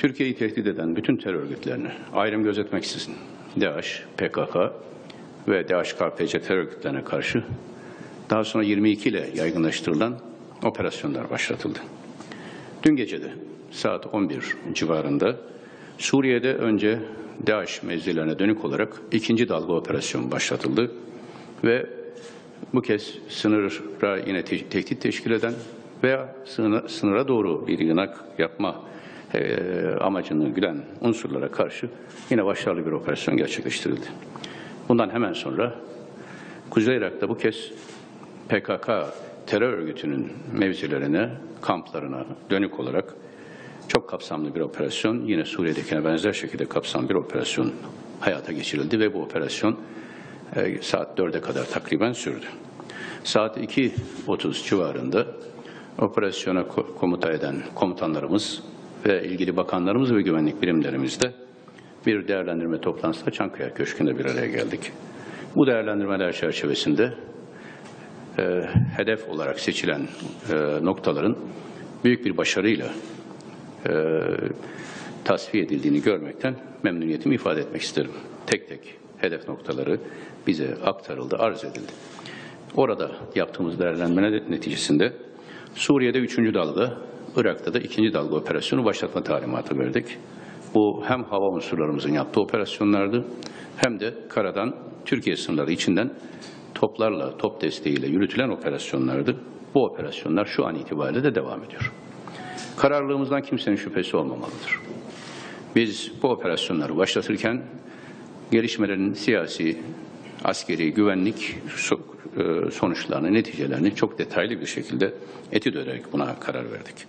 Türkiye'yi tehdit eden bütün terör örgütlerini ayrım gözetmeksizin DAEŞ, PKK ve DAEŞ-KPC terör örgütlerine karşı daha sonra 22 ile yaygınlaştırılan operasyonlar başlatıldı. Dün gece de saat 11 civarında Suriye'de önce DAEŞ mevzilerine dönük olarak ikinci dalga operasyon başlatıldı ve bu kez sınıra yine te- tehdit teşkil eden veya sınıra, doğru bir yanak yapma eee, amacını güden unsurlara karşı yine başarılı bir operasyon gerçekleştirildi. Bundan hemen sonra Kuzey Irak'ta bu kez PKK terör örgütünün mevzilerine, kamplarına dönük olarak çok kapsamlı bir operasyon, yine Suriye'dekine benzer şekilde kapsamlı bir operasyon hayata geçirildi ve bu operasyon e, saat 4'e kadar takriben sürdü. Saat 2.30 civarında operasyona ko- komuta eden komutanlarımız ve ilgili bakanlarımız ve güvenlik birimlerimizle bir değerlendirme toplantısında Çankaya Köşkü'nde bir araya geldik. Bu değerlendirmeler çerçevesinde e, hedef olarak seçilen e, noktaların büyük bir başarıyla e, tasfiye edildiğini görmekten memnuniyetimi ifade etmek isterim. Tek tek hedef noktaları bize aktarıldı, arz edildi. Orada yaptığımız değerlendirme neticesinde Suriye'de üçüncü dalga, Irak'ta da ikinci dalga operasyonu başlatma talimatı verdik. Bu hem hava unsurlarımızın yaptığı operasyonlardı hem de karadan Türkiye sınırları içinden toplarla, top desteğiyle yürütülen operasyonlardı. Bu operasyonlar şu an itibariyle de devam ediyor. Kararlılığımızdan kimsenin şüphesi olmamalıdır. Biz bu operasyonları başlatırken gelişmelerin siyasi, askeri, güvenlik sonuçlarını, neticelerini çok detaylı bir şekilde etüt ederek buna karar verdik.